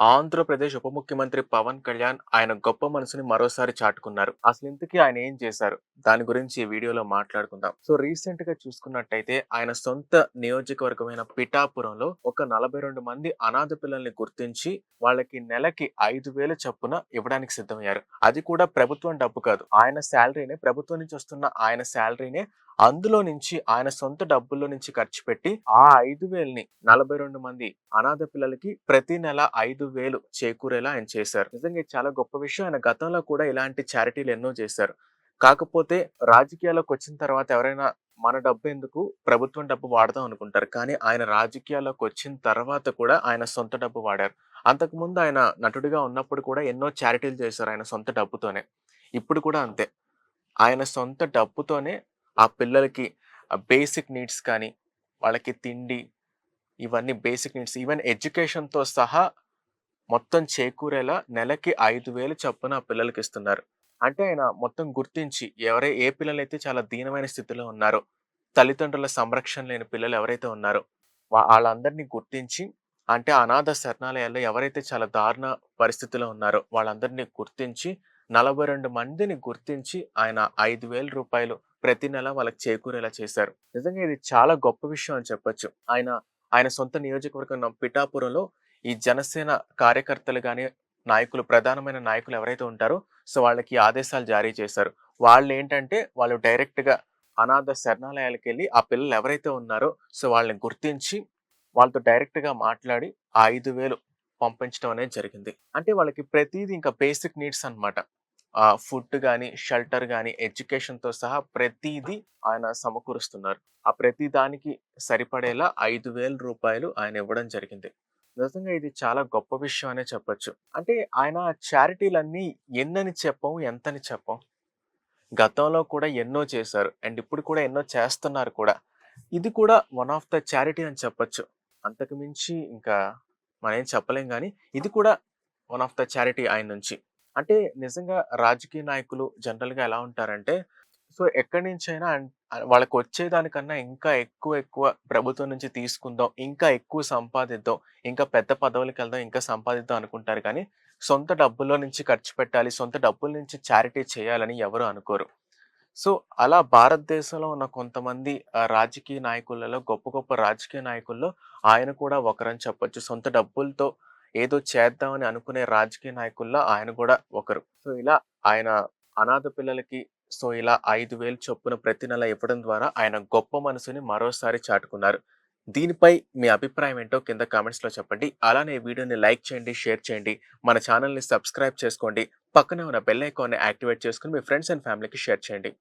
ఆంధ్రప్రదేశ్ ఉప ముఖ్యమంత్రి పవన్ కళ్యాణ్ ఆయన గొప్ప మనసుని మరోసారి చాటుకున్నారు. అసలు ఇంతకీ ఆయన ఏం చేశారు? దాని గురించి ఈ వీడియోలో మాట్లాడుకుందాం. సో రీసెంట్గా చూసుకున్నట్టయితే ఆయన సొంత నియోజకవర్గమైన పిఠాపురంలో ఒక నలభై రెండు మంది అనాథ పిల్లల్ని గుర్తించి వాళ్ళకి నెలకి ఐదు వేల చొప్పున ఇవ్వడానికి సిద్ధమయ్యారు. అది కూడా ప్రభుత్వం డబ్బు కాదు. ఆయన శాలరీనే ప్రభుత్వం నుంచి వస్తున్న ఆయన శాలరీనే అందులో నుంచి ఆయన సొంత డబ్బుల్లో నుంచి ఖర్చు పెట్టి ఆ ఐదు వేలని నలభై రెండు మంది అనాథ పిల్లలకి ప్రతి నెల ఐదు వేలు చేకూరేలా ఆయన చేశారు. నిజంగా చాలా గొప్ప విషయం. ఆయన గతంలో కూడా ఇలాంటి చారిటీలు ఎన్నో చేశారు. కాకపోతే రాజకీయాల్లోకి వచ్చిన తర్వాత ఎవరైనా మన డబ్బు ఎందుకు? ప్రభుత్వం డబ్బు వాడదాం అనుకుంటారు. కానీ ఆయన రాజకీయాల్లోకి వచ్చిన తర్వాత కూడా ఆయన సొంత డబ్బు వాడారు. అంతకుముందు ఆయన నటుడిగా ఉన్నప్పుడు కూడా ఎన్నో చారిటీలు చేశారు ఆయన సొంత డబ్బుతోనే. ఇప్పుడు కూడా అంతే. ఆయన సొంత డబ్బుతోనే ఆ పిల్లలకి బేసిక్ నీడ్స్ కానీ వాళ్ళకి తిండి ఇవన్నీ బేసిక్ నీడ్స్. ఈవెన్ ఎడ్యుకేషన్తో సహా మొత్తం చేకూరేలా నెలకి ఐదు వేలు చొప్పున ఆ పిల్లలకి ఇస్తున్నారు. అంటే ఆయన మొత్తం గుర్తించి ఎవరై ఏ పిల్లలైతే చాలా దీనమైన స్థితిలో ఉన్నారో తల్లిదండ్రుల సంరక్షణ లేని పిల్లలు ఎవరైతే ఉన్నారో వాళ్ళందరినీ గుర్తించి అంటే అనాథ శరణాలయాల్లో ఎవరైతే చాలా దారుణ పరిస్థితిలో ఉన్నారో వాళ్ళందరినీ గుర్తించి నలభై రెండు మందిని గుర్తించి ఆయన ఐదు వేల రూపాయలు ప్రతి నెల వాళ్ళకి చేకూరేలా చేశారు. నిజంగా ఇది చాలా గొప్ప విషయం అని చెప్పొచ్చు. ఆయన ఆయన సొంత నియోజకవర్గం పిఠాపురంలో ఈ జనసేన కార్యకర్తలు కానీ నాయకులు ప్రధానమైన నాయకులు ఎవరైతే ఉంటారో సో వాళ్ళకి ఆదేశాలు జారీ చేశారు. వాళ్ళు ఏంటంటే వాళ్ళు డైరెక్ట్గా అనాథ శరణాలయాలకు వెళ్ళి ఆ పిల్లలు ఎవరైతే ఉన్నారో సో వాళ్ళని గుర్తించి వాళ్ళతో డైరెక్ట్గా మాట్లాడి ఆ ఐదు వేలు పంపించడం అనేది జరిగింది. అంటే వాళ్ళకి ప్రతిదీ ఇంకా బేసిక్ నీడ్స్ అన్నమాట. ఫుడ్ కానీ షెల్టర్ కానీ ఎడ్యుకేషన్తో సహా ప్రతిదీ ఆయన సమకూరుస్తున్నారు. ఆ ప్రతి దానికి సరిపడేలా ఐదు వేల రూపాయలు ఆయన ఇవ్వడం జరిగింది. నిజంగా ఇది చాలా గొప్ప విషయం అనే చెప్పొచ్చు. అంటే ఆయన చారిటీలన్నీ ఎన్నని చెప్పం ఎంతని చెప్పం? గతంలో కూడా ఎన్నో చేశారు. అండ్ ఇప్పుడు కూడా ఎన్నో చేస్తున్నారు కూడా. ఇది కూడా వన్ ఆఫ్ ద చారిటీ అని చెప్పొచ్చు. అంతకు మించి ఇంకా మనం ఏం చెప్పలేం కానీ ఇది కూడా వన్ ఆఫ్ ద చారిటీ ఆయన నుంచి. అంటే నిజంగా రాజకీయ నాయకులు జనరల్గా ఎలా ఉంటారంటే సో ఎక్కడి నుంచైనా వాళ్ళకి వచ్చేదానికన్నా ఇంకా ఎక్కువ ఎక్కువ ప్రభుత్వం నుంచి తీసుకుందాం ఇంకా ఎక్కువ సంపాదిద్దాం ఇంకా పెద్ద పదవులకు వెళ్దాం ఇంకా సంపాదిద్దాం అనుకుంటారు కానీ సొంత డబ్బుల్లో నుంచి ఖర్చు పెట్టాలి సొంత డబ్బుల నుంచి చారిటీ చేయాలని ఎవరు అనుకోరు. సో అలా భారతదేశంలో ఉన్న కొంతమంది రాజకీయ నాయకులలో గొప్ప గొప్ప రాజకీయ నాయకుల్లో ఆయన కూడా ఒకరని చెప్పొచ్చు. సొంత డబ్బులతో ఏదో చేద్దామని అనుకునే రాజకీయ నాయకుల్లో ఆయన కూడా ఒకరు. సో ఇలా ఆయన అనాథ పిల్లలకి సో ఇలా ఐదు వేలు చొప్పున ప్రతి నెల ఇవ్వడం ద్వారా ఆయన గొప్ప మనసుని మరోసారి చాటుకున్నారు. దీనిపై మీ అభిప్రాయం ఏంటో కింద కామెంట్స్లో చెప్పండి. అలానే ఈ వీడియోని లైక్ చేయండి షేర్ చేయండి. మన ఛానల్ని సబ్స్క్రైబ్ చేసుకోండి. పక్కనే ఉన్న బెల్ ఐకాన్ని యాక్టివేట్ చేసుకుని మీ ఫ్రెండ్స్ అండ్ ఫ్యామిలీకి షేర్ చేయండి.